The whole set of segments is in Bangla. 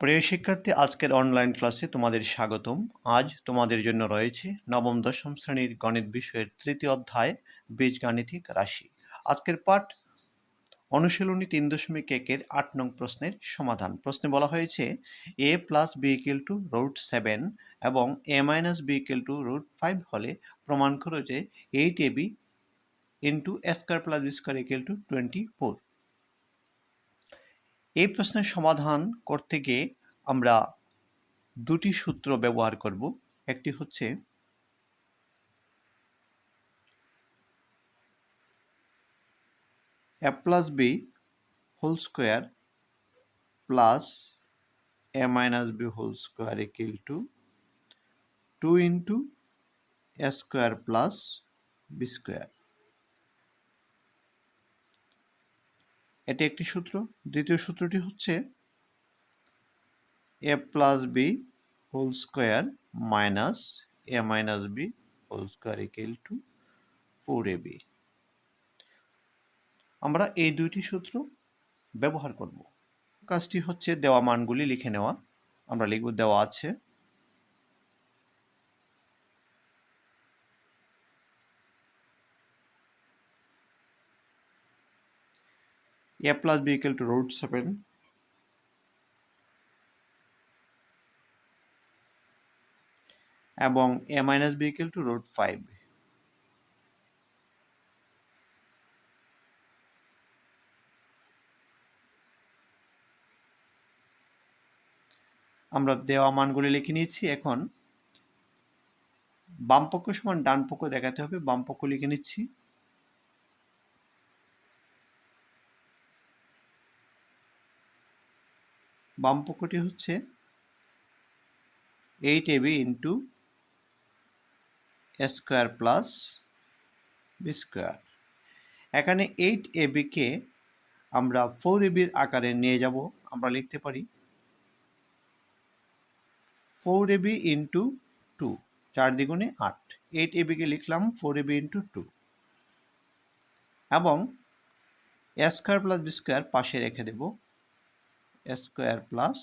প্রিয় শিক্ষার্থী, আজকের অনলাইন ক্লাসে তোমাদের স্বাগতম। আজ তোমাদের জন্য রয়েছে নবম, দশম শ্রেণির গণিত বিষয়ের তৃতীয় অধ্যায়, বীজগাণিতিক রাশি। আজকের পাঠ অনুশীলনী তিন দশমিক একের আট নং প্রশ্নের সমাধান। প্রশ্নে বলা হয়েছে A plus B equal to root seven এবং A minus B equal to root five হলে প্রমাণ করো যে eight A B into square plus B square equal to twenty four এই প্রশ্নের সমাধান করতে গিয়ে আমরা দুটি সূত্র ব্যবহার করব। একটি হচ্ছে A plus B whole square plus A minus B whole square equal to two into A square plus B square এটি একটি সূত্র। দ্বিতীয় সূত্রটি হচ্ছে A plus B whole square minus A minus B whole square equal to four A B আমরা এই দুইটি সূত্র ব্যবহার করব। কাজটি হচ্ছে দেওয়া মানগুলি লিখে নেওয়া। আমরা লিখব দেওয়া আছে a plus b equal to root 7 এবং a minus b equal to root 5 আমরা দেওয়া মানগুলি লিখে নিয়েছি এখন। বাম পক্ষ সমান ডান পক্ষ দেখাতে হবে, বাম পক্ষ লিখে নিচ্ছি। বাম পক্ষটি হচ্ছে eight AB into square plus B square এখানে এইট এবিকে আমরা ফোর এবির আকারে নিয়ে যাব, আমরা লিখতে পারি ফোর এবি ইন্টু টু চার দ্বিগুণে আট। এইট এবিকে লিখলাম ফোর এবি ইন্টু টু এবং স্কোয়ার প্লাস বি স্কোয়ার পাশে রেখে দেবো। Square plus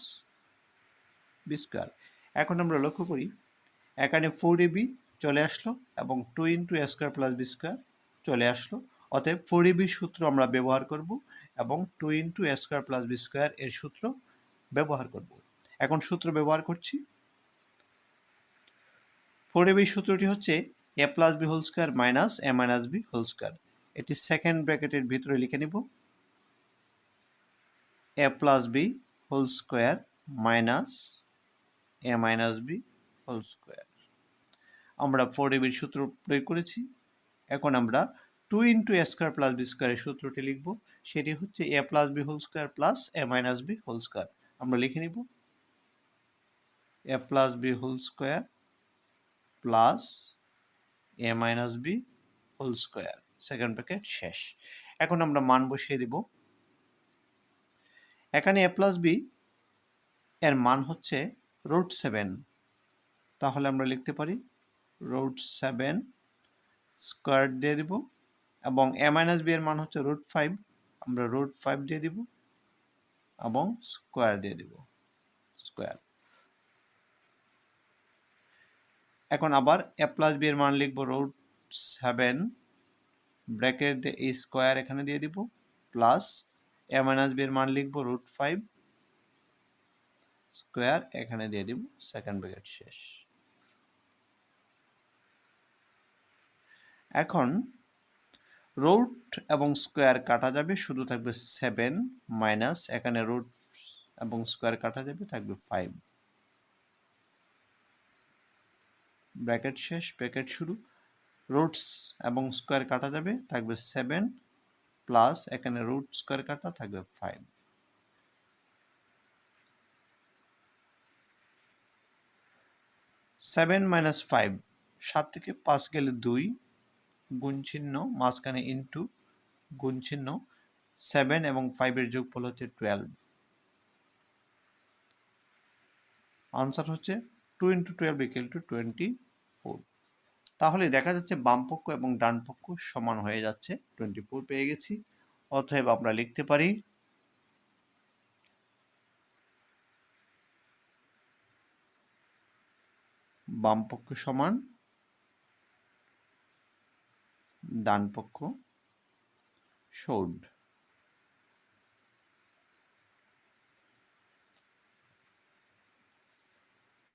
B square. এখন আমরা লক্ষ্য করি, এখানে ফোর এবি চলে আসলো এবং two into square plus B square চলে আসলো। অতএব ফোর এবির সূত্র আমরা ব্যবহার করব এবং two into square plus B square এর সূত্র ব্যবহার করব। এখন সূত্র ব্যবহার করছি। ফোর এবির সূত্রটি হচ্ছে A plus B whole square minus A minus B whole square এটি সেকেন্ড ব্র্যাকেটের ভিতরে লিখে নেব। A plus B whole square minus A minus B whole square আমরা ফোর এবির সূত্র প্রয়োগ করেছি। এখন আমরা two into A square plus B স্কোয়ারের সূত্রটি লিখব। সেটি হচ্ছে A plus B whole square plus A minus B whole square আমরা লিখে নিব। A plus B whole square plus A minus B whole square second packet শেষ। এখন আমরা মান বসিয়ে দিব। এখানে এ প্লাস বি এর মান হচ্ছে রুট সেভেন। তাহলে আমরা লিখতে পারি রুট সেভেন স্কোয়ার দিয়ে দিব এবং এ মাইনাস বি এর মান হচ্ছে রুট ফাইভ। আমরা রুট ফাইভ দিয়ে দিব এবং স্কোয়ার দিয়ে দিব স্কোয়ার। এখন আবার এ প্লাস বি এর মান লিখব রুট সেভেন ব্র্যাকেট দিয়ে স্কোয়ার এখানে দিয়ে দিব প্লাস এ মাইনাস বি এর মান লিখব রুট ফাইভ স্কোয়ার এখানে দিয়ে দিব সেকেন্ড ব্র্যাকেট শেষ। এখন রুট এবং স্কোয়ার কাটা যাবে, শুধু থাকবে সেভেন মাইনাস এখানে রুট এবং স্কোয়ার কাটা যাবে, থাকবে ফাইভ ব্র্যাকেট শেষ ব্র্যাকেট শুরু। রুটস এবং স্কোয়ার কাটা যাবে, থাকবে সেভেন প্লাস এখানে রুট স্কোয়ার কাটা থাকবে ফাইভ সেভেন মাইনাস ফাইভ সাত থেকে পাঁচ গেলে দুই, গুণ চিহ্ন মাঝখানে ইন্টু গুণ চিহ্ন সেভেন এবং ফাইভের যোগফল হচ্ছে টুয়েলভ আনসার হচ্ছে two into twelve equal to twenty তাহলে দেখা যাচ্ছে বামপক্ষ এবং ডানপক্ষ সমান হয়ে যাচ্ছে। টোয়েন্টি ফোর পেয়ে গেছি। অতএব আমরা লিখতে পারি বামপক্ষ সমান, ডানপক্ষ শোড